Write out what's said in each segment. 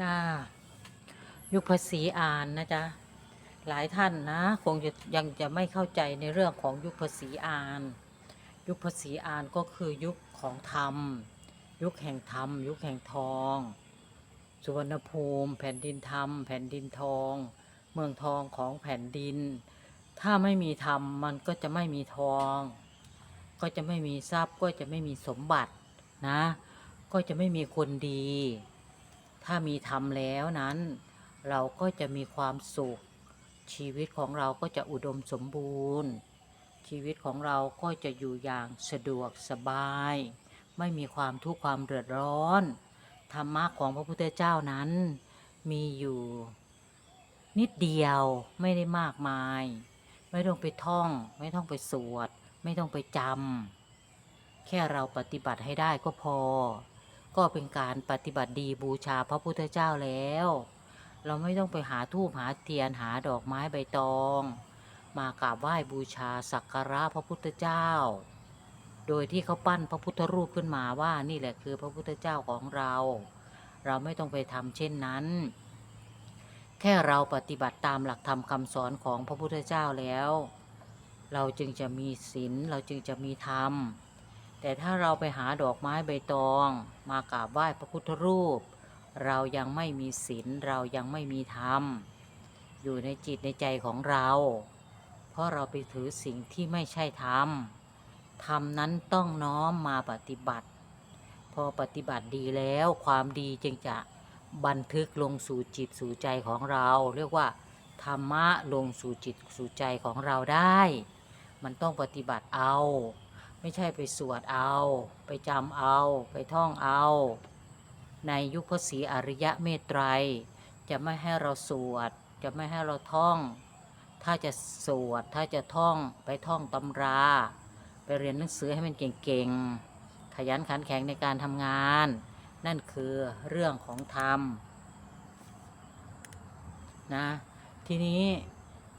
จ้ายุคภาษีอ่านนะจ๊ะหลายท่านนะคงจะยังจะไม่เข้าใจในเรื่องของยุคภาษีอ่าน ยุคภาษีอ่านก็คือยุคของธรรม ยุคแห่งธรรม ยุคแห่งทอง สุวรรณภูมิ แผ่นดินธรรม แผ่นดินทอง เมืองทองของแผ่นดิน ถ้าไม่มีธรรมมันก็จะไม่มีทอง ก็จะไม่มีทรัพย์ก็จะไม่มีสมบัตินะ ก็จะไม่มีคนดี ถ้ามีธรรมแล้วนั้น เราก็จะมีความสุข ชีวิตของเราก็จะอุดมสมบูรณ์ ชีวิตของเราก็จะอยู่อย่างสะดวกสบาย ไม่มีความทุกข์ความเดือดร้อน ธรรมะของพระพุทธเจ้านั้น มีอยู่นิดเดียวไม่ได้มากมาย ไม่ต้องไปท่อง ไม่ต้องไปสวด ไม่ต้องไปจำแค่เราปฏิบัติให้ได้ก็พอ ก็เป็นการปฏิบัติดีบูชาพระพุทธเจ้าแล้ว เราไม่ต้องไปหาทูปหาเทียนหาดอกไม้ใบตอง มากราบไหว้บูชาสักการะพระพุทธเจ้า โดยที่เขาปั้นพระพุทธรูปขึ้นมาว่านี่แหละคือพระพุทธเจ้าของเรา เราไม่ต้องไปทำเช่นนั้น แค่เราปฏิบัติตามหลักธรรมคำสอนของพระพุทธเจ้าแล้ว เราจึงจะมีศีลเราจึงจะมีธรรม แต่ถ้าเราไปหาดอกไม้ใบตอง มากราบไหว้พระพุทธรูป เรายังไม่มีศีลเรายังไม่มีธรรม อยู่ในจิตในใจของเรา เพราะเราไปถือสิ่งที่ไม่ใช่ธรรมธรรมนั้นต้องน้อมมาปฏิบัติ พอปฏิบัติดีแล้วความดีจึงจะบันทึกลงสู่จิตสู่ใจของเรา เรียกว่า ธรรมะลงสู่จิตสู่ใจของเราได้ มันต้องปฏิบัติเอา ไม่ใช่ไปสวดเอา ไปจำเอา ไปท่องเอา ในยุคพระศรีอริยะเมตไตรยจะไม่ให้เราสวด จะไม่ให้เราท่อง ถ้าจะสวด ถ้าจะท่อง ไปท่องตำรา ไปเรียนหนังสือให้มันเก่งๆ ขยันขันแข็งในการทำงาน นั่นคือเรื่องของธรรม นะ ทีนี้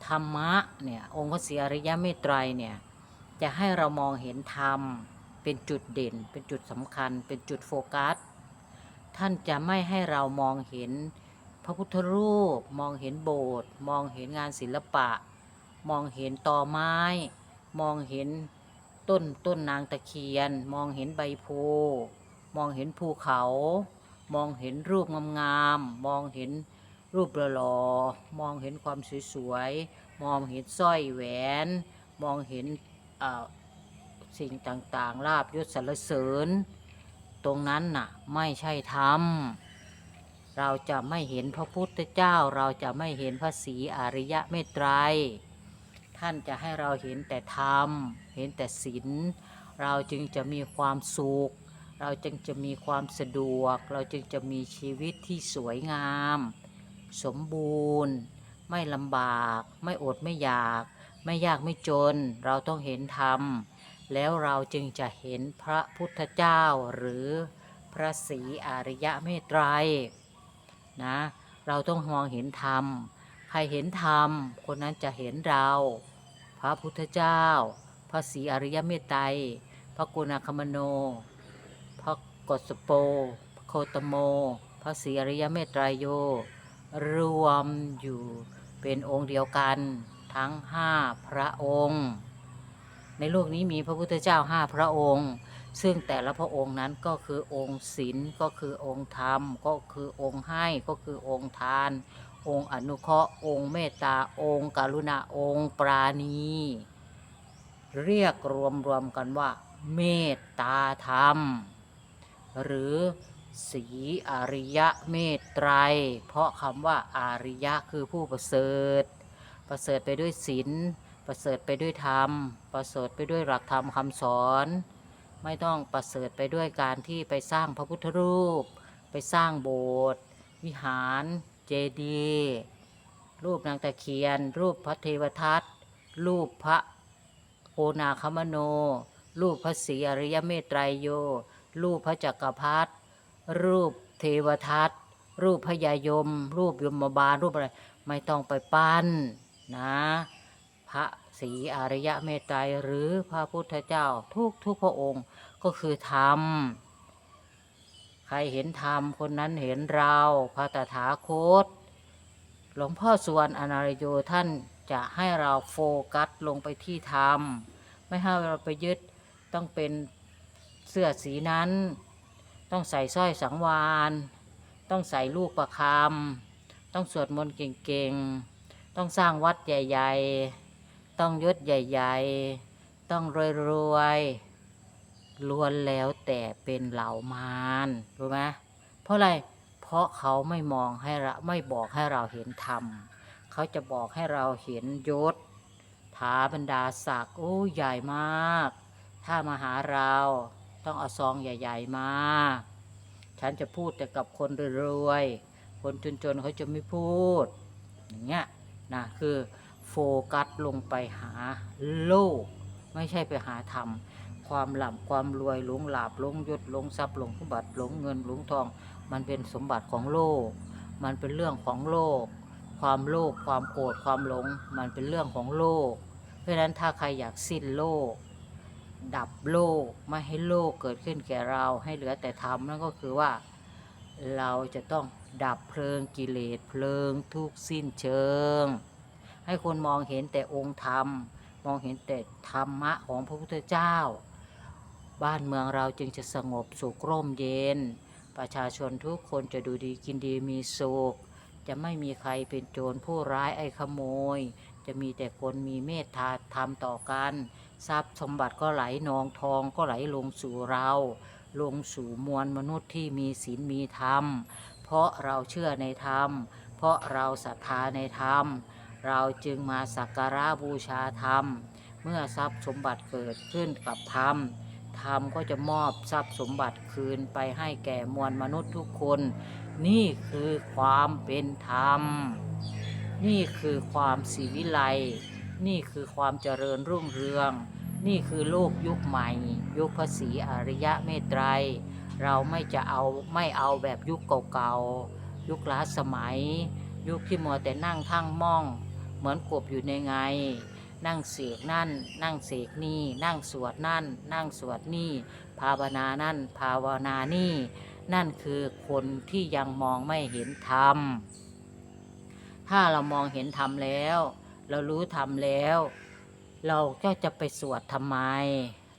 ธรรมะเนี่ย องค์พระศรีอริยะเมตไตรยเนี่ย จะให้เรามองเห็นธรรม เป็นจุดเด่น เป็นจุดสำคัญ เป็นจุดโฟกัส ท่านจะไม่ให้เรามองเห็นพระพุทธรูป มองเห็นโบสถ์มองเห็นงานศิลปะ มองเห็นตอไม้ มองเห็นต้นต้นนางตะเคียน มองเห็นใบโพมองเห็นภูเขา มองเห็นรูปงามๆมองเห็นรูปหล่อมองเห็นความสวยๆ มองเห็นสร้อยแหวน มองเห็น สิ่งต่างๆลาบยศสรรเสริญ ตรงนั้นน่ะไม่ใช่ธรรมเราจะไม่เห็นพระพุทธเจ้าเราจะไม่เห็นพระศรีอริยะเมตไตรยท่านจะให้เราเห็นแต่ธรรม เห็นแต่ศีลเราจึงจะมีความสุข เราจึงจะมีความสะดวก เราจึงจะมีชีวิตที่สวยงาม สมบูรณ์ ไม่ลำบาก ไม่อดไม่อยาก ไม่ยากไม่จน เราต้องเห็นธรรม แล้วเราจึงจะเห็นพระพุทธเจ้าหรือพระศรีอริยะเมตไตรยนะ เราต้องมองเห็นธรรม ใครเห็นธรรม คนนั้นจะเห็นเรา พระพุทธเจ้า พระศรีอริยเมตไตรยพระกุณาคมโน พระกศโป พระโคตโม พระศรีอริยเมตไตรยโย รวมอยู่เป็นองค์เดียวกัน ทั้งห้าพระองค์ ในโลกนี้มีพระพุทธเจ้าห้าพระองค์ ซึ่งแต่ละพระองค์นั้นก็คือองค์ศีลก็คือองค์ธรรม ก็คือองค์ให้ก็คือองค์ทาน องค์อนุเคราะห์องค์เมตตาองค์กรุณาองค์ปราณีเรียกรวมรวมๆกันว่า เมตตาธรรม หรือสีอริยะเมตไตร เพราะคำว่าอาริยะคือผู้ประเสริฐ ประเสริฐไปด้วยศีลประเสริฐไปด้วยธรรม ประเสริฐไปด้วยหลักธรรมคำสอน ไม่ต้องประเสริฐไปด้วยการที่ไปสร้างพระพุทธรูป ไปสร้างโบสถ์วิหารเจดีย์รูปนางตะเคียน รูปพระเทวทัตรูปพระโอนาคมโน รูปพระศรีอริยเมตไตรยโย รูปพระจักรพรรดิรูปเทวทัตรูปพญายม รูปยมบาลรูปอะไร ไม่ต้องไปปั้น นะพระศรีอริยะเมตไตรยหรือพระพุทธเจ้าทุกทุกพระองค์ก็คือธรรม ใครเห็นธรรมคนนั้นเห็นเราพระตถาคต หลวงพ่อสุวรรณอนาลโยท่านจะให้เราโฟกัสลงไปที่ธรรม ไม่ให้เราไปยึดต้องเป็นเสื้อสีนั้น ต้องใส่สร้อยสังวาน ต้องใส่ลูกประคำต้องสวดมนต์เก่งๆ ต้องสร้างวัดใหญ่ ๆ ต้องยศใหญ่ ๆ ต้องรวยๆล้วนแล้วแต่เป็นเหล่ามารรู้ไหมเพราะอะไรเพราะเขาไม่มองให้เราไม่บอกให้เราเห็นธรรมเขาจะบอกให้เราเห็นยศถาบรรดาศักดิ์โอ้ใหญ่มาก ถ้ามาหาเราต้องเอาซองใหญ่ ๆ มา ฉันจะพูดแต่กับคนรวยๆคนจนๆเขาจะไม่พูดอย่างเงี้ย นะคือโฟกัสลงไปหาโลก ไม่ใช่ไปหาธรรม ความหล่ำความรวยหลงหลาบหลงยศหลงทรัพย์หลงสมบัติหลงเงินหลงทอง มันเป็นสมบัติของโลก มันเป็นเรื่องของโลก ความโลภความโกรธความหลง มันเป็นเรื่องของโลก เพราะฉะนั้นถ้าใครอยากสิ้นโลก ดับโลกไม่ให้โลกเกิดขึ้นแก่เราให้เหลือแต่ธรรมนั่นก็คือว่าเราจะต้อง ดับเพลิงกิเลสเพลิงทุกสิ้นเชิง ให้คนมองเห็นแต่องค์ธรรม มองเห็นแต่ธรรมะของพระพุทธเจ้า บ้านเมืองเราจึงจะสงบสุขร่มเย็น ประชาชนทุกคนจะดูดีกินดีมีสุข จะไม่มีใครเป็นโจรผู้ร้ายไอ้ขโมย จะมีแต่คนมีเมตตาธรรมต่อกัน ทรัพย์สมบัติก็ไหลนองทองก็ไหลลงสู่เรา ลงสู่มวลมนุษย์ที่มีศีลมีธรรม เพราะเราเชื่อในธรรม เพราะเราศรัทธาในธรรม เราจึงมาสักการะบูชาธรรม เมื่อทรัพย์สมบัติเกิดขึ้นกับธรรมธรรมก็จะมอบทรัพย์สมบัติคืนไปให้แก่มวลมนุษย์ทุกคน นี่คือความเป็นธรรม นี่คือความสีวิไลนี่คือความเจริญรุ่งเรือง นี่คือโลกยุคใหม่ ยุคภาษีอริยะเมตไตร เราไม่จะเอาไม่เอาแบบยุคเก่าๆยุคล้าสมัย ยุคที่มัวแต่นั่งทั้งม่อง เหมือนกบอยู่ในไง นั่งเสกนั่น นั่งเสกนี่ นั่งสวดนั่น นั่งสวดนี่ ภาวนานั่น ภาวนานี่ นั่นคือคนที่ยังมองไม่เห็นธรรมถ้าเรามองเห็นธรรมแล้ว เรารู้ธรรมแล้ว เราก็จะไปสวดทำไม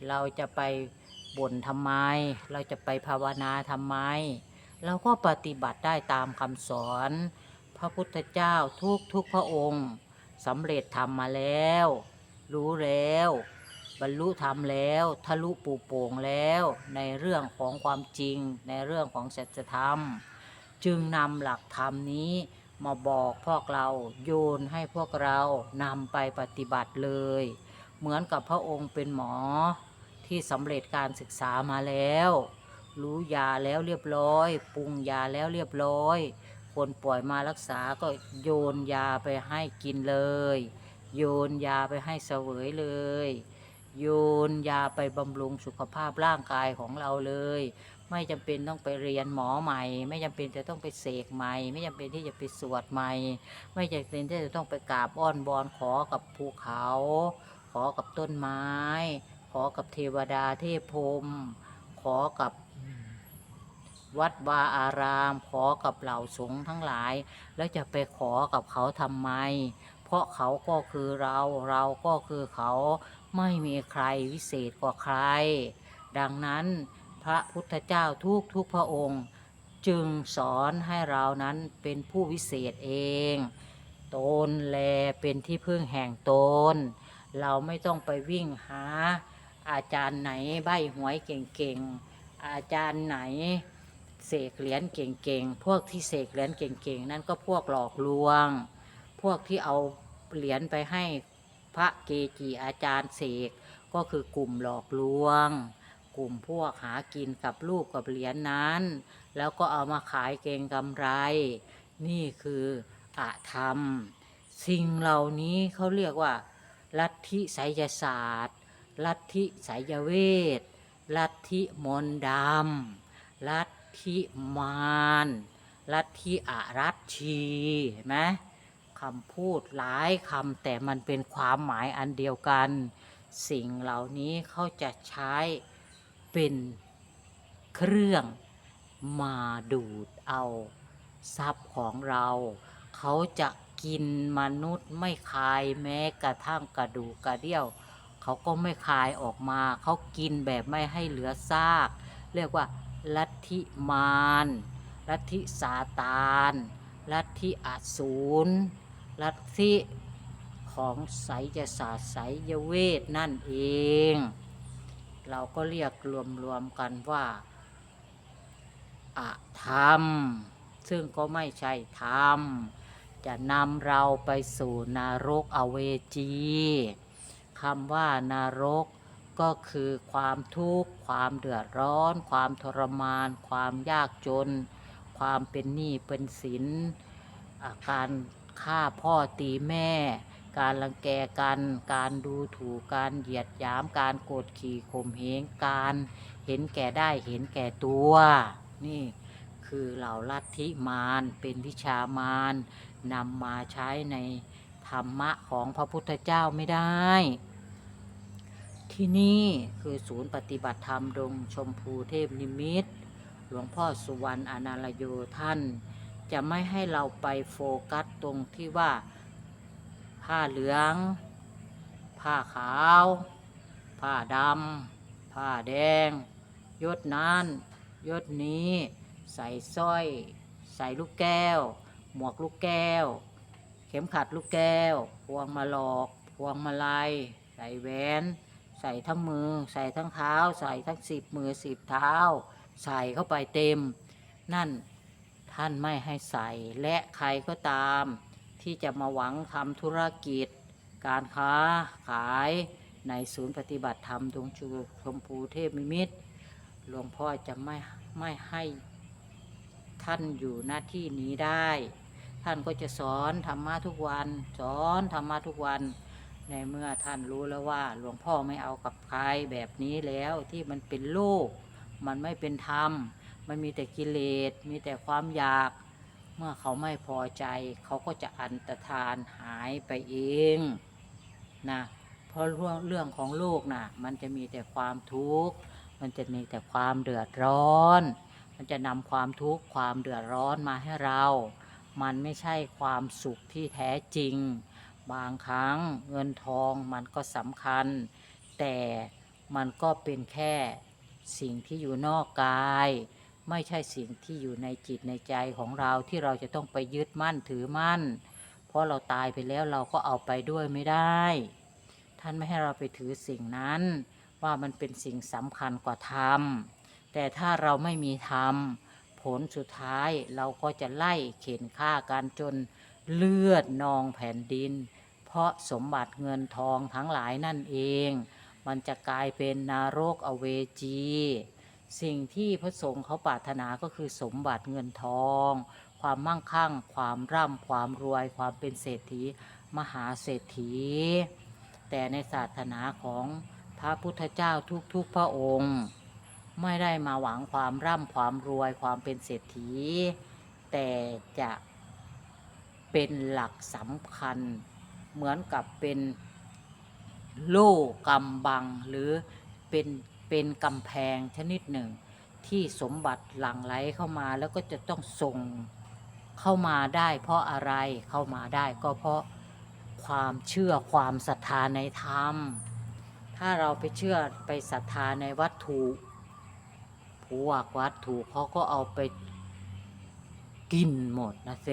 เราจะไป บ่นทำไม เราจะไปภาวนาทำไม เราก็ปฏิบัติได้ตามคำสอน พระพุทธเจ้าทุกทุกพระองค์สำเร็จธรรมาแล้ว รู้แล้ว บรรลุธรรมแล้วทะลุปูโป่งแล้ว ในเรื่องของความจริง ในเรื่องของสัจธรรม จึงนำหลักธรรมนี้มาบอกพวกเราโยนให้พวกเรานำไปปฏิบัติเลย เหมือนกับพระองค์เป็นหมอ ที่สำเร็จการศึกษามาแล้ว รู้ยาแล้วเรียบร้อย ปรุงยาแล้วเรียบร้อย คนป่วยมารักษาก็โยนยาไปให้กินเลย โยนยาไปให้เสวยเลย โยนยาไปบำรุงสุขภาพร่างกายของเราเลย ไม่จำเป็นต้องไปเรียนหมอใหม่ ไม่จำเป็นจะต้องไปเสกใหม่ ไม่จำเป็นที่จะไปสวดใหม่ ไม่จำเป็นที่จะต้องไปกราบอ้อนบอนขอกับภูเขา ขอกับต้นไม้ ขอกับเทวดาเทพพรมขอกับวัดวาอาราม ขอกับเหล่าสงฆ์ทั้งหลาย แล้วจะไปขอกับเขาทำไม เพราะเขาก็คือเราเราก็คือเขาไม่มีใครวิเศษกว่าใคร ดังนั้นพระพุทธเจ้าทุกทุกพระองค์ จึงสอนให้เรานั้นเป็นผู้วิเศษเองตนแลเป็นที่พึ่งแห่งตน เราไม่ต้องไปวิ่งหา อาจารย์ไหนใบหวยเก่งๆ อาจารย์ไหนเสกเหรียญเก่งๆ พวกที่เสกเหรียญเก่งๆ นั่นก็พวกหลอกลวง พวกที่เอาเหรียญไปให้พระเกจิอาจารย์เสกก็คือกลุ่มหลอกลวง กลุ่มพวกหากินกับรูปกับเหรียญนั้น แล้วก็เอามาขายเก่งกำไร นี่คืออาธรรม สิ่งเหล่านี้เขาเรียกว่า ลัทธิไสยศาสตร์ ลัทธิไสยเวท ลัทธิมนต์ดำ ลัทธิมารลัทธิอารัชชีเห็นไหมคำพูดหลายคำแต่มันเป็นความหมายอันเดียวกัน สิ่งเหล่านี้เขาจะใช้เป็นเครื่องมาดูดเอาทรัพย์ของเรา เขาจะกินมนุษย์ไม่คายแม้กระทั่งกระดูกกระเดี่ยว เขาก็ไม่คายออกมา เขากินแบบไม่ให้เหลือซาก เรียกว่า ลัทธิมารลัทธิซาตานลัทธิอสูรลัทธิของไสยศาสตร์ไสยเวทนั่นเอง เราก็เรียกรวมๆกันว่าอธรรม ซึ่งก็ไม่ใช่ธรรม จะนำเราไปสู่นรกอเวจี คำว่านรก ก็คือความทุกข์ ความเดือดร้อน ความทรมาน ความยากจน ความเป็นหนี้เป็นสินอาการฆ่าพ่อตีแม่ การรังแกกัน การดูถูก การเหยียดหยาม การโกดขี่ข่มเหง การเห็นแก่ได้เห็นแก่ตัว นี่คือเหล่าลัทธิมารเป็นวิชามารนำมาใช้ในธรรมะของพระพุทธเจ้าไม่ได้ ที่นี่คือศูนย์ปฏิบัติธรรมดงชมพูเทพนิมิต หลวงพ่อสุวรรณอนาลโยท่าน จะไม่ให้เราไปโฟกัสตรงที่ว่า ผ้าเหลือง ผ้าขาว ผ้าดำ ผ้าแดง ยศนั้นยศนี้ ใส่สร้อย ใส่ลูกแก้ว หมวกลูกแก้ว เข็มขัดลูกแก้ว พวงมาหลอก พวงมาลัย ใส่แหวน ใส่ทั้งมือ ใส่ทั้งเท้า ใส่ทั้งสิบมือสิบเท้า ใส่เข้าไปเต็ม นั่นท่านไม่ให้ใส่และใครก็ตาม ที่จะมาหวังทำธุรกิจ การค้าขายในศูนย์ปฏิบัติธรรมดงชูชมพูเทพมิมิตรหลวงพ่อจะไม่ไม่ให้ท่านอยู่หน้าที่นี้ได้ ท่านก็จะสอนธรรมะทุกวัน สอนธรรมะทุกวัน ในเมื่อท่านรู้แล้วว่าหลวงพ่อไม่เอากับใครแบบนี้แล้วที่มันเป็นโลก มันไม่เป็นธรรม มันมีแต่กิเลส มีแต่ความอยาก เมื่อเขาไม่พอใจ เขาก็จะอันตรธานหายไปเองนะเพราะเรื่องเรื่องของโลกนะมันจะมีแต่ความทุกข์ มันจะมีแต่ความเดือดร้อน มันจะนำความทุกข์ความเดือดร้อนมาให้เรา มันไม่ใช่ความสุขที่แท้จริง บางครั้งเงินทองมันก็สำคัญ แต่มันก็เป็นแค่สิ่งที่อยู่นอกกาย ไม่ใช่สิ่งที่อยู่ในจิตในใจของเราที่เราจะต้องไปยึดมั่นถือมั่น เพราะเราตายไปแล้วเราก็เอาไปด้วยไม่ได้ ท่านไม่ให้เราไปถือสิ่งนั้นว่ามันเป็นสิ่งสำคัญกว่าธรรม แต่ถ้าเราไม่มีธรรม ผลสุดท้ายเราก็จะไล่เข็นฆ่ากันจน เลือดนองแผ่นดิน เพราะสมบัติเงินทองทั้งหลายนั่นเอง มันจะกลายเป็นนารกอเวจี สิ่งที่พระสงฆ์เขาปรารถนาก็คือสมบัติเงินทอง ความมั่งคั่ง ความร่ำความรวย ความเป็นเศรษฐี มหาเศรษฐี แต่ในศาสนาของพระพุทธเจ้าทุกๆพระองค์ ไม่ได้มาหวังความร่ำความรวยความเป็นเศรษฐี แต่จะ เป็นหลักสำคัญ เหมือนกับเป็นโล่กำบังหรือเป็นเป็นกำแพงชนิดหนึ่ง ที่สมบัติหลั่งไหลเข้ามาแล้วก็จะต้องส่งเข้ามาได้ เพราะอะไรเข้ามาได้ก็เพราะความเชื่อความศรัทธาในธรรม ถ้าเราไปเชื่อไปศรัทธาในวัตถุพวกวัตถุเขาก็เอาไปกินหมดนะเซ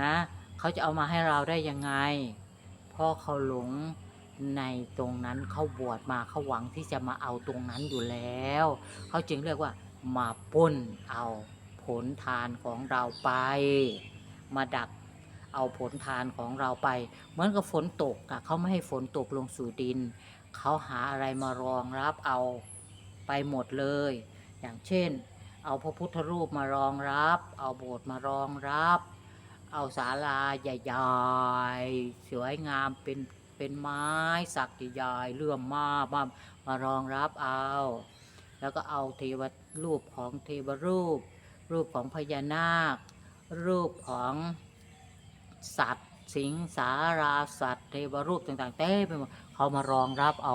นะเขาจะเอามาให้เราได้ยังไง เพราะเขาหลงในตรงนั้นเขาบวชมาเขาหวังที่จะมาเอาตรงนั้นอยู่แล้ว เขาจึงเรียกว่ามาป้นเอาผลทานของเราไป มาดักเอาผลทานของเราไป เหมือนกับฝนตกอะเขาไม่ให้ฝนตกลงสู่ดิน เขาหาอะไรมารองรับเอาไปหมดเลย อย่างเช่น เอาพระพุทธรูปมารองรับ เอาโบสถ์มารองรับ เอาศาลาใหญ่ๆสวยงามเป็นเป็นไม้สักใหญ่ๆเลื่อมมามามารองรับเอา แล้วก็เอาเทวรูปของเทวรูป รูปของพญานาค รูปของสัตว์ สิงสาราสัตว์ เทวรูปต่างๆเต้ไปหมดเขามารองรับเอา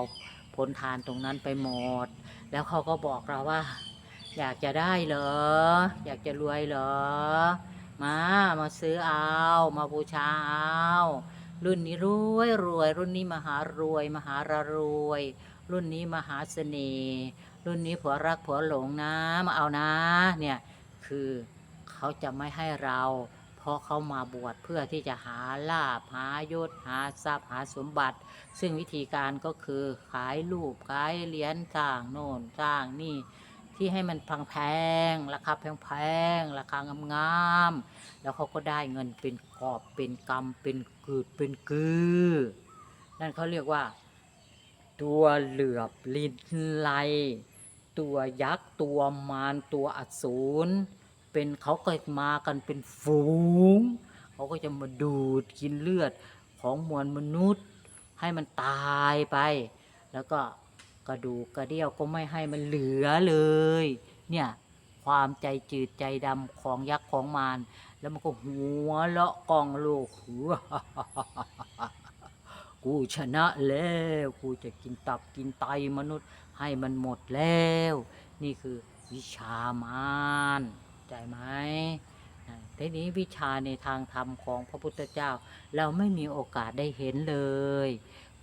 ผลทานตรงนั้นไปหมด แล้วเขาก็บอกเราว่า อยากจะได้เหรอ อยากจะรวยเหรอ มามาซื้อเอา มาบูชาเอา รุ่นนี้รวยรวย รุ่นนี้มหารวย มหารรวย รุ่นนี้มหาเสน่ห์ รุ่นนี้ผัวรักผัวหลงนะ มาเอานะ เนี่ย คือเขาจะไม่ให้เรา เพราะเขามาบวชเพื่อที่จะหาลาภหายศหาทรัพย์หาสมบัติ ซึ่งวิธีการก็คือขายรูปขายเหรียญสร้างโน่นสร้างนี่ ที่ให้มันพังแพงราคาแพงๆราคางามๆแล้วเขาก็ได้เงินเป็นกอบเป็นกำเป็นกืดเป็นกือ นั่นเขาเรียกว่า ตัวเหลือบลินไลตัวยักษ์ตัวมารตัวอสูรเป็นเขาก็มากันเป็นฝูง เขาก็จะมาดูดกินเลือดของมวลมนุษย์ ให้มันตายไป แล้วก็ กระดูกกระเดี่ยวก็ไม่ให้มันเหลือเลย เนี่ยความใจจืดใจดำของยักษ์ของมารแล้วมันก็หัวเลาะกองโลกหัวกูชนะแล้วกูจะกินตับกินไตมนุษย์ให้มันหมดแล้ว นี่คือวิชามารใจไหมทีนี้วิชาในทางธรรมของพระพุทธเจ้า เราไม่มีโอกาสได้เห็นเลย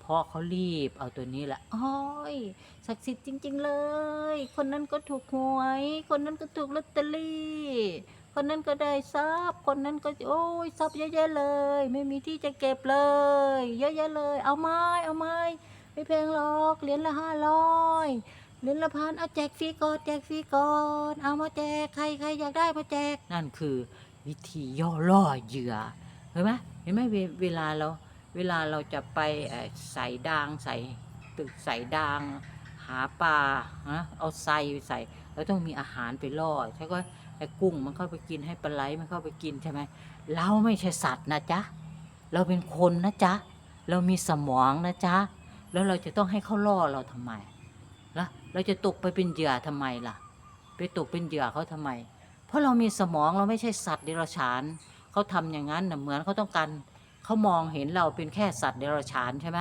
ราะเขารีบ เอาตัวนี้แหละอ้อยศักดิ์สิทธิ์จริง ๆ เลย คนนั้นก็ถูกหวย คนนั้นก็ถูกลอตเตอรี่ คนนั้นก็ได้ทรัพย์ คนนั้นก็โอ้ยทรัพย์เยอะแยะเลย ไม่มีที่จะเก็บเลย เยอะแยะเลย เอาไม้เอาไม้ไม่แพงหรอกเหรียญละห้าร้อยเหรียญละพันเอาแจกฟรีก่อนแจกฟรีก่อนเอามาแจกใครใครอยากได้มาแจกนั่นคือ วิธีย่อล่อเหยื่อเห็นไหมเห็นไหมเวเวลาเรา เวลาเราจะไปใส่ดางใส่ตึกใส่ดาง หาปลาฮะเอาไซใส่เราต้องมีอาหารไปล่อใช่ก็ให้กุ้งมันเข้าไปกินให้ปลาไหลมันเข้าไปกินใช่ไหมเราไม่ใช่สัตว์นะจ๊ะเราเป็นคนนะจ๊ะเรามีสมองนะจ๊ะแล้วเราจะต้องให้เขาล่อเราทำไมล่ะเราจะตกไปเป็นเหยื่อทำไมล่ะ ไปตกเป็นเหยื่อเขาทำไม เพราะเรามีสมองเราไม่ใช่สัตว์เดรัจฉานเขาทำอย่างนั้นนะเหมือนเขาต้องการ เขามองเห็นเราเป็นแค่สัตว์เดรัจฉานใช่ไหม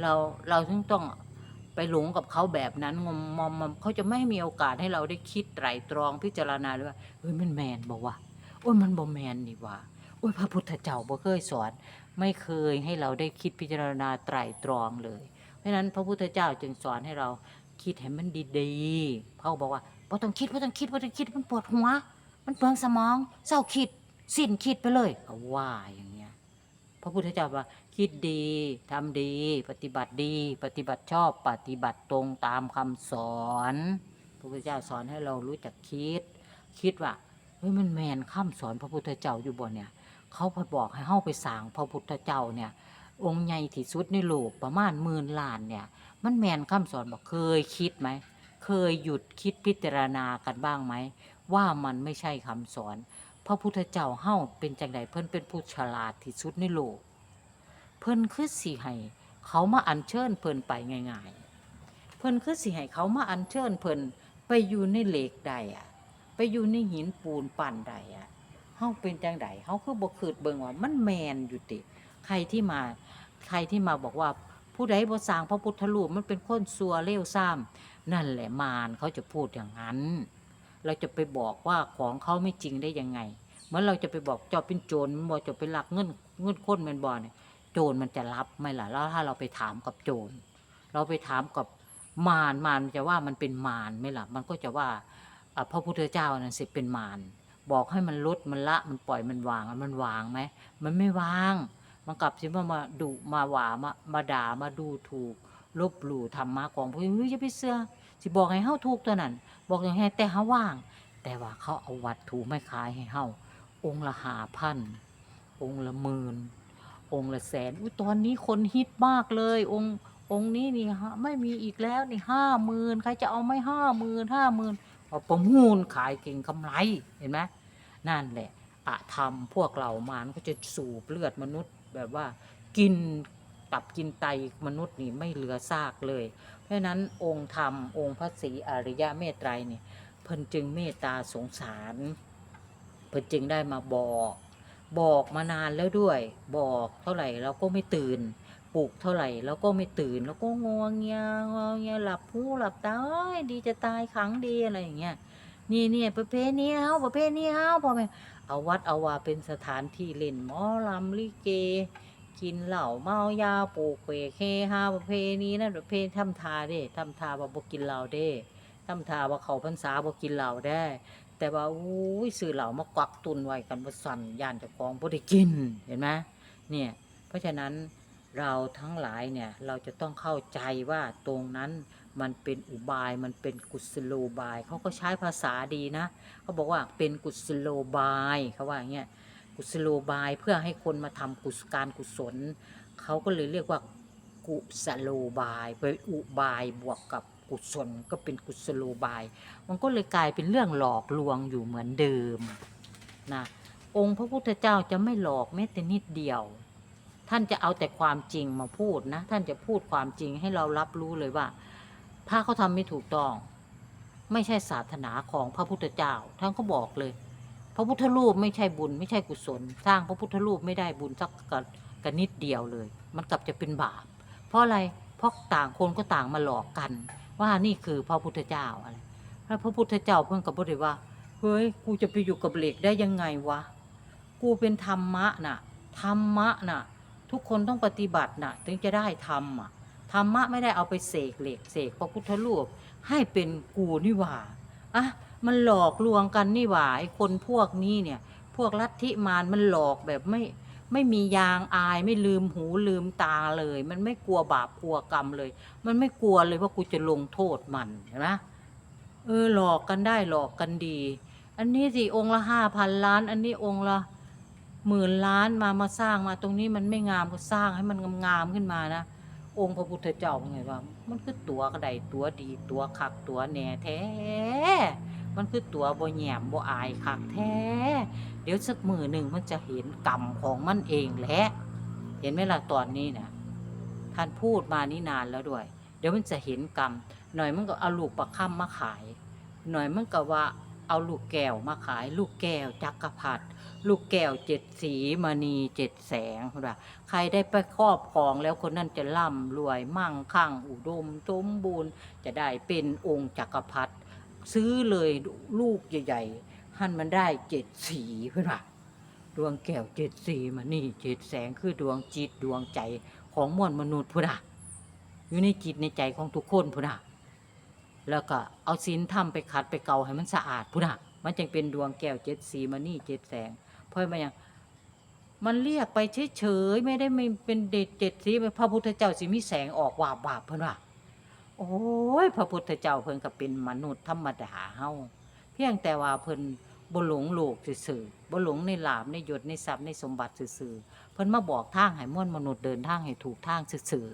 เราเราถึงต้องไปหลงกับเขาแบบนั้นงมมอมมเขาจะไม่มีโอกาสให้เราได้คิดไตรตรองพิจารณาเลยว่าเฮ้ยมันแมนบอกว่าโอ้ยมันบ่แมนนี่ว่าโอ้ยพระพุทธเจ้าบ่เคยสอน ไม่เคยให้เราได้คิดพิจารณาไตรตรองเลย เพราะนั้นพระพุทธเจ้าจึงสอนให้เราคิดให้มันดีๆเขาบอกว่าบ่ต้องคิดบ่ต้องคิดบ่ต้องคิดมันปวดหัว มันเปลืองสมองเศร้าคิดสิ้นคิดไปเลยก็ว่าอย่างเงี้ย พระพุทธเจ้าว่าคิดดีทำดี ปฏิบัติดี ปฏิบัติชอบปฏิบัติตรงตามคำสอน พระพุทธเจ้าสอนให้เรารู้จักคิด คิดว่าเฮ้ยมันแมนคำสอนพระพุทธเจ้าอยู่บนเนี่ย เขาพอบอกให้เฮาไปสร้างพระพุทธเจ้าเนี่ย องค์ใหญ่ที่สุดในโลกประมาณหมื่นล้านเนี่ย มันแมนคำสอนบอกเคยคิดไหมเคยหยุดคิดพิจารณากันบ้างไหมว่ามันไม่ใช่คำสอน พระพุทธเจ้าเฮาเป็นจังไดเพิ่นเป็นผู้ฉลาดที่สุดในโลก เพิ่นคือสิให้เขามาอัญเชิญเพิ่นไปง่ายๆ เพิ่นคือสิให้เขามาอัญเชิญเพิ่นไปอยู่ในเหล็กใดอะไปอยู่ในหินปูนปั่นใดอะเฮาเป็นจังไดเฮาคือบ่คิดเบิ่งว่ามันแมนอยู่ติ ใครที่มาใครที่มาบอกว่าผู้ใดบ่สร้างพระพุทธรูปมันเป็นคนซัวเลวซ้ำนั่นแหละมารเขาจะพูดอย่างนั้น เราจะไปบอกว่าของเขาไม่จริงได้ยังไงเหมือนเราจะไปบอกเจ้าเป็นโจรมันบอกจะไปหลักเงินเงินคนแมนบอเนี่ยโจรมันจะรับไหมล่ะแล้วถ้าเราไปถามกับโจรเราไปถามกับมารมารมันจะว่ามันเป็นมารไหมล่ะมันก็จะว่าอะพระพุทธเจ้านั่นสิเป็นมารบอกให้มันลดมันละมันปล่อยมันวางมันวางไหมมันไม่วาง มันกลับสิมามาดุมาหวามามาด่ามาดูถูกลบหลู่ธรรมะของพระเฮ้ยอย่าไปเชื่อ สิบอกให้เฮาถูกตัวนั้น บอกอย่างให้แต่เฮาว่าง แต่ว่าเขาเอาวัตถุไม่ขายให้เฮาองค์ละหาพันองค์ละหมื่นองค์ละแสนอุ้ยตอนนี้คนฮิตมากเลย องค์องค์นี้นี่ฮะไม่มีอีกแล้วนี่ห้าหมื่นใครจะเอาไม่ห้าหมื่นห้าหมื่นเอาประมูลขายเก่งกำไรเห็นไหมนั่นแหละอะธรรมพวกเรามารก็จะสูบเลือดมนุษย์แบบว่ากินตับกินไตมนุษย์นี่ไม่เหลือซากเลย ราะนั้นองค์ธรรม องค์พระศรีอริยะเมตไตรเนี่ยเพิ่นจึงเมตตาสงสาร เพิ่นจึงได้มาบอก บอกมานานแล้วด้วย บอกเท่าไหร่เราก็ไม่ตื่นปลุกเท่าไหร่เราก็ไม่ตื่นแล้วก็งวงเงียงวงเงียหลับหูหลับตายดีจะตายขังดีอะไรอย่างเงี้ยนี่เนี่ยประเพณีเฮาประเพณีเฮาพ่อแม่เอาวัดเอาว่าเป็นสถานที่เล่นหมอลำลิเก กินเหล้าเมายาปลูกเปรเฮฮาประเพณีนั่นประเพณีทำทาเด้ทำทาว่าบ่กินเหล้าเด้ทำทาว่าเขาพรรษาบ่กินเหล้าได้ แต่ว่าอุ้ยซื้อเหล้ามากวักตุนไว้กันบ่สั่นย่านเจ้าของบ่ได้กินเห็นไหมเนี่ยเพราะฉะนั้นเราทั้งหลายเนี่ยเราจะต้องเข้าใจว่าตรงนั้นมันเป็นอุบายมันเป็นกุศโลบายเขาก็ใช้ภาษาดีนะเขาบอกว่าเป็นกุศโลบายเขาว่าอย่างเงี้ย กุศโลบายเพื่อให้คนมาทำกุศการกุศล เขาก็เลยเรียกว่ากุศโลบายไปอุบายบวกกับกุศลก็เป็นกุศโลบาย มันก็เลยกลายเป็นเรื่องหลอกลวงอยู่เหมือนเดิมนะองค์พระพุทธเจ้าจะไม่หลอกแม้แต่นิดเดียว ท่านจะเอาแต่ความจริงมาพูดนะ ท่านจะพูดความจริงให้เรารับรู้เลยว่า ถ้าเขาทำไม่ถูกต้อง ไม่ใช่ศาสนาของพระพุทธเจ้า ท่านก็บอกเลย พระพุทธรูปไม่ใช่บุญไม่ใช่กุศล สร้างพระพุทธรูปไม่ได้บุญสักกะกนิดเดียวเลย มันกลับจะเป็นบาป เพราะอะไรเพราะต่างคนก็ต่างมาหลอกกัน ว่านี่คือพระพุทธเจ้าอะไรแล้วพระพุทธเจ้าเพิ่งกับบอกเลยว่าเฮ้ยกูจะไปอยู่กับเหล็กได้ยังไงวะกูเป็นธรรมะน่ะธรรมะน่ะ ทุกคนต้องปฏิบัติน่ะ ถึงจะได้ธรรมอะธรรมะไม่ได้เอาไปเสกเหล็กเสกพระพุทธรูปให้เป็นกูนี่หว่าอะ มันหลอกลวงกันนี่หว่าไอ้คนพวกนี้เนี่ย พวกลัทธิมารมันหลอกแบบไม่ไม่มียางอายไม่ลืมหูลืมตาเลย มันไม่กลัวบาปกลัวกรรมเลย มันไม่กลัวเลยว่ากูจะลงโทษมันเห็นไหมเออหลอกกันได้หลอกกันดี อันนี้สิองค์ละห้าพันล้าน อันนี้องค์ละหมื่นล้านมามาสร้างมาตรงนี้มันไม่งามก็สร้างให้มันงามๆขึ้นมานะองค์พระพุทธเจ้าไงว่า มันคือตัวกระไดตัวดีตัวคักตัวแหน่แท้ มันคือตัวบ่แหยมบ่อายคักแท้ เดี๋ยวสักมือหนึ่งมันจะเห็นกรรมของมันเองแหละ เห็นไหมล่ะตอนนี้นะท่านพูดมานี่นานแล้วด้วย เดี๋ยวมันจะเห็นกรรม หน่อยมันก็เอาลูกประค่ำมาขาย หน่อยมันก็ว่าเอาลูกแก้วมาขาย ลูกแก้วจักรพรรดิลูกแก้วเจ็ดสีมณีเจ็ดแสงใครได้ไปครอบครองแล้วคนนั้นจะร่ำรวยมั่งคั่งอุดมสมบูรณ์ จะได้เป็นองค์จักรพรรดิ ซื้อเลยลูกใหญ่ๆหันมันได้เจ็ดสีเพื่อนว่าดวงแก้วเจ็ดสีมานี่เจ็ดแสงคือดวงจิตดวงใจของมวลมนุษย์พุทธะอยู่ในจิตในใจของทุกคนพุทธะแล้วก็เอาศีลธรรมไปขัดไปเกาให้มันสะอาดพุทธะมันจึงเป็นดวงแก้วเจ็ดสีมานี่เจ็ดแสง เพราะมันยังมันเรียกไปเฉยๆไม่ได้ไม่เป็นเด็ดเจ็ดสีพระพุทธเจ้าสิมีแสงออกวาบวาบเพิ่อนว่า โอ้ย พระพุทธเจ้าเพิ่นก็เป็นมนุษย์ธรรมดาเฮาเพียงแต่ว่าเพิ่นบ่หลงโลกซื่อๆบ่หลงในลาบในยศในทรัพย์ในสมบัติซื่อๆเพิ่นมาบอกทางให้มวลมนุษย์เดินทางให้ถูกทางซื่อ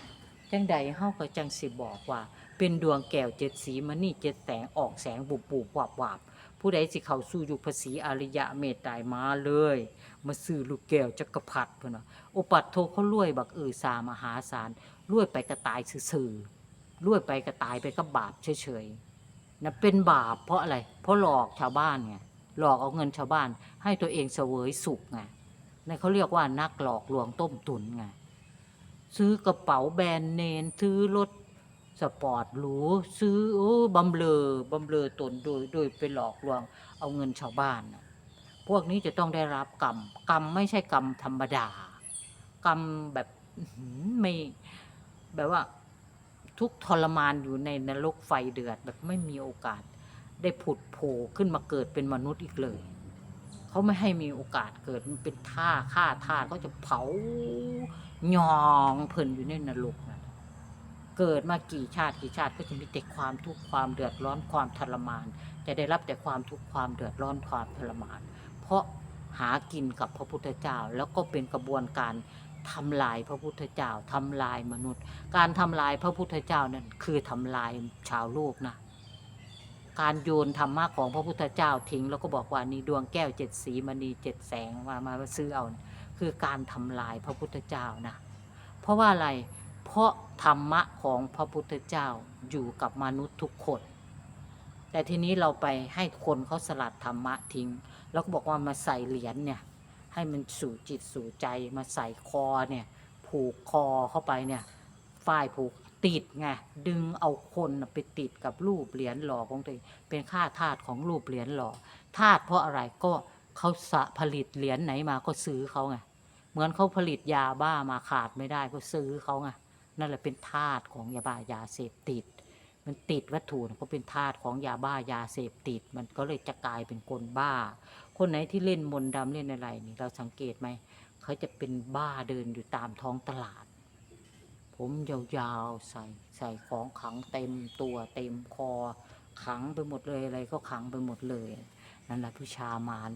ๆจังใดเฮาก็จังสิบอกว่า เป็นดวงแก้วเจ็ดสีมณีเจ็ดแสงออกแสงบุบบุบวาบวาบผู้ใดสิเข้าสู่ยุคภาษีอริยะเมตตายมาเลย มาซื้อลูกแก้วจักรพรรดิเพิ่นว่าโอปัตโทเขารวยบักเออสามหาศาลรวยไปกระตายซื่อๆ รวยไปกระตายไปก็บาปเฉยๆนะเป็นบาปเพราะอะไร เพราะหลอกชาวบ้านไงหลอกเอาเงินชาวบ้าน ให้ตัวเองเสวยสุขไงนั่นเขาเรียกว่านักหลอกลวงต้มตุนไงซื้อกระเป๋าแบรนด์เนนซื้อรถสปอร์ตหรูซื้อโอ้บำเรอบำเรอตนโดยโดยไปหลอกลวงเอาเงินชาวบ้านนะพวกนี้จะต้องได้รับกรรม กรรมไม่ใช่กรรมธรรมดา กรรมแบบไม่แบบว่า ทุกทรมานอยู่ในนรกไฟเดือดแบบไม่มีโอกาส ได้ผุดโผล่ขึ้นมาเกิดเป็นมนุษย์อีกเลย เขาไม่ให้มีโอกาสเกิดมันเป็นท่าฆ่าท่าก็จะเผายองเพลินอยู่ในนรกนะเกิดมากี่ชาติกี่ชาติก็จะมีแต่ความทุกข์ความเดือดร้อนความทรมาน จะได้รับแต่ความทุกข์ความเดือดร้อนความทรมาน เพราะหากินกับพระพุทธเจ้าแล้วก็เป็นกระบวนการ ทำลายพระพุทธเจ้าทำลายมนุษย์ การทำลายพระพุทธเจ้านั่นคือทำลายชาวโลกนะการโยนธรรมะของพระพุทธเจ้าทิ้งแล้วก็บอกว่านี่ดวงแก้วเจ็ดสีมณีเจ็ดแสงมามาซื้อเอา คือการทำลายพระพุทธเจ้านะ เพราะว่าอะไรเพราะธรรมะของพระพุทธเจ้าอยู่กับมนุษย์ทุกคน แต่ทีนี้เราไปให้คนเขาสลัดธรรมะทิ้ง แล้วก็บอกว่ามาใส่เหรียญเนี่ย ให้มันสู่จิตสู่ใจมาใส่คอเนี่ยผูกคอเข้าไปเนี่ยฝ้ายผูกติดไงดึงเอาคนไปติดกับรูปเหรียญหล่อของตัวเองเป็นค่าทาสของรูปเหรียญหล่อทาสเพราะอะไรก็เขาสะผลิตเหรียญไหนมาก็ซื้อเขาไงเหมือนเขาผลิตยาบ้ามาขาดไม่ได้ก็ซื้อเขาไงนั่นแหละเป็นทาสของยาบ้ายาเสพติด มันติดวัตถุก็เป็นทาสของยาบ้ายาเสพติด มันก็เลยจะกลายเป็นคนบ้า คนไหนที่เล่นมนต์ดำเล่นอะไรนี่เราสังเกตไหมเขาจะเป็นบ้าเดินอยู่ตามท้องตลาด ผมยาวๆใส่ใส่ของขังเต็มตัวเต็มคอ ขังไปหมดเลยอะไรก็ขังไปหมดเลย นั่นแหละวิชามาร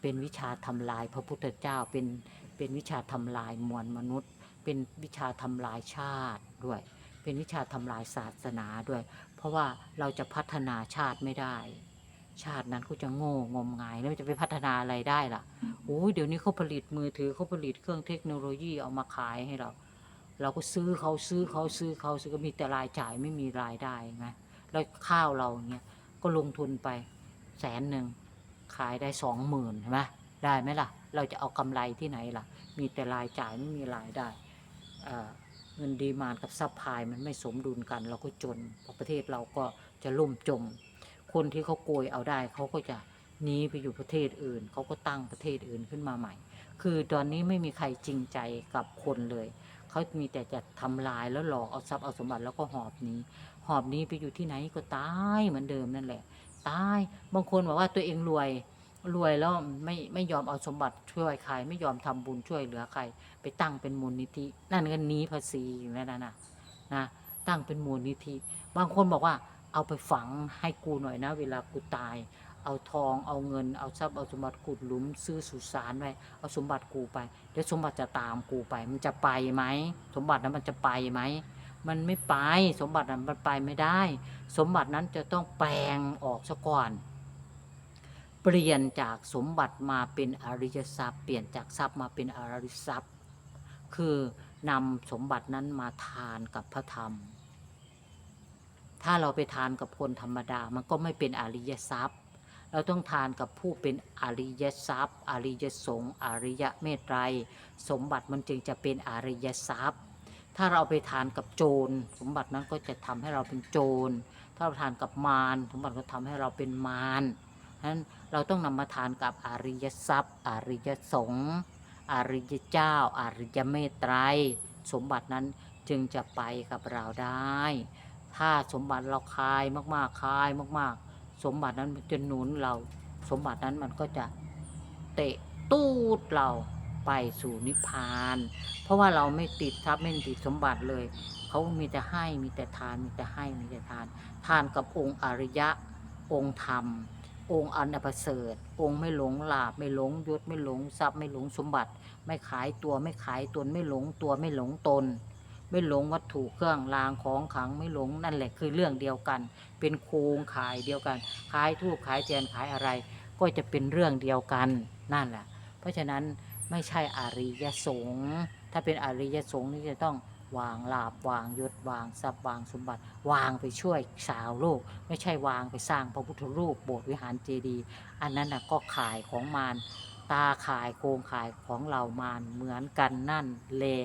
เป็นวิชาทำลายพระพุทธเจ้าเป็นเป็นวิชาทำลายมวลมนุษย์ เป็นวิชาทำลายชาติด้วย เป็นวิชาทำลายศาสนาด้วย เพราะว่าเราจะพัฒนาชาติไม่ได้ ชาตินั้นก็จะโง่งมงายแล้วมันจะไปพัฒนาอะไรได้ล่ะโอ้ยเดี๋ยวนี้เขาผลิตมือถือเขาผลิตเครื่องเทคโนโลยีเอามาขายให้เรา เราก็ซื้อเขาซื้อเขาซื้อเขาซื้อก็มีแต่รายจ่ายไม่มีรายได้ไงแล้วข้าวเราเงี้ยก็ลงทุนไปแสนหนึ่งขายได้สองหมื่นใช่ไหมได้ไหมล่ะ เราจะเอากำไรที่ไหนล่ะ มีแต่รายจ่ายไม่มีรายได้เอ่อเงินดีมานกับซัพพลายมันไม่สมดุลกัน เราก็จนประเทศเราก็จะล่มจม คนที่เขาโกยเอาได้เขาก็จะหนีไปอยู่ประเทศอื่น เขาก็ตั้งประเทศอื่นขึ้นมาใหม่ คือตอนนี้ไม่มีใครจริงใจกับคนเลย เขามีแต่จะทำลายแล้วหลอกเอาทรัพย์เอาสมบัติแล้วก็หอบหนี้ หอบหนี้ไปอยู่ที่ไหนก็ตายเหมือนเดิมนั่นแหละ ตาย บางคนบอกว่าตัวเองรวย รวยแล้วไม่ไม่ยอมเอาสมบัติช่วยใคร ไม่ยอมทำบุญช่วยเหลือใคร ไปตั้งเป็นมูลนิธิ นั่นก็หนีภาษีอยู่นั่นน่ะนะนะ ตั้งเป็นมูลนิธิ บางคนบอกว่า เอาไปฝังให้กูหน่อยนะ เวลากูตาย เอาทองเอาเงิน เอาทรัพย์เอาสมบัติขุดหลุม ซื้อสุสานไว้เอาสมบัติกูไปเดี๋ยวสมบัติจะตามกูไป มันจะไปไหมสมบัตินั้นมันจะไปไหมมันไม่ไปสมบัตินั้นมันไปไม่ได้ สมบัตินั้นจะต้องแปลงออกซะก่อน เปลี่ยนจากสมบัติมาเป็นอริยทรัพย์ เปลี่ยนจากทรัพย์มาเป็นอริยทรัพย์ คือนำสมบัตินั้นมาทานกับพระธรรม ถ้าเราไปทานกับคนธรรมดามันก็ไม่เป็นอริยทรัพย์ เราต้องทานกับผู้เป็นอริยทรัพย์ อริยสงฆ์อริยเมตไตรสมบัติมันจึงจะเป็นอริยทรัพย์ ถ้าเราไปทานกับโจร สมบัตินั้นก็จะทำให้เราเป็นโจร ถ้าเราทานกับมารสมบัติก็ทำให้เราเป็นมารฉะนั้นเราต้องนำมาทานกับอริยทรัพย์ อริยสงฆ์อริยเจ้า อริยเมตไตรสมบัตินั้นจึงจะไปกับเราได้ ถ้าสมบัติเราคายมากๆคายมาก ๆ สมบัตินั้นมันจะหนุนเรา สมบัตินั้นมันก็จะเตะตูดเราไปสู่นิพพาน เพราะว่าเราไม่ติดทรัพย์ไม่ติดสมบัติเลย เขามีแต่ให้มีแต่ทานมีแต่ให้มีแต่ทาน ทานกับองค์อริยะองค์ธรรม องค์อันประเสริฐ องค์ไม่หลงลาบไม่หลงยศไม่หลงทรัพย์ไม่หลงสมบัติ ไม่ขายตัวไม่ขายตนไม่หลงตัวไม่หลงตน ไม่หลงวัตถุเครื่องรางของขลังไม่หลงนั่นแหละคือเรื่องเดียวกัน เป็นโครงขายเดียวกัน ขายทูบขายเทียนขายอะไร ก็จะเป็นเรื่องเดียวกันนั่นแหละ เพราะฉะนั้นไม่ใช่อริยสงฆ์ถ้าเป็นอริยสงฆ์นี่จะต้องวางลาบวางยศวางทรัพย์วางสมบัติ วางไปช่วยสาวโลก ไม่ใช่วางไปสร้างพระพุทธรูปโบสถ์วิหารเจดีย์อันนั้นนะก็ขายของมารตาขายโครงขายของเรามารเหมือนกันนั่นแหละ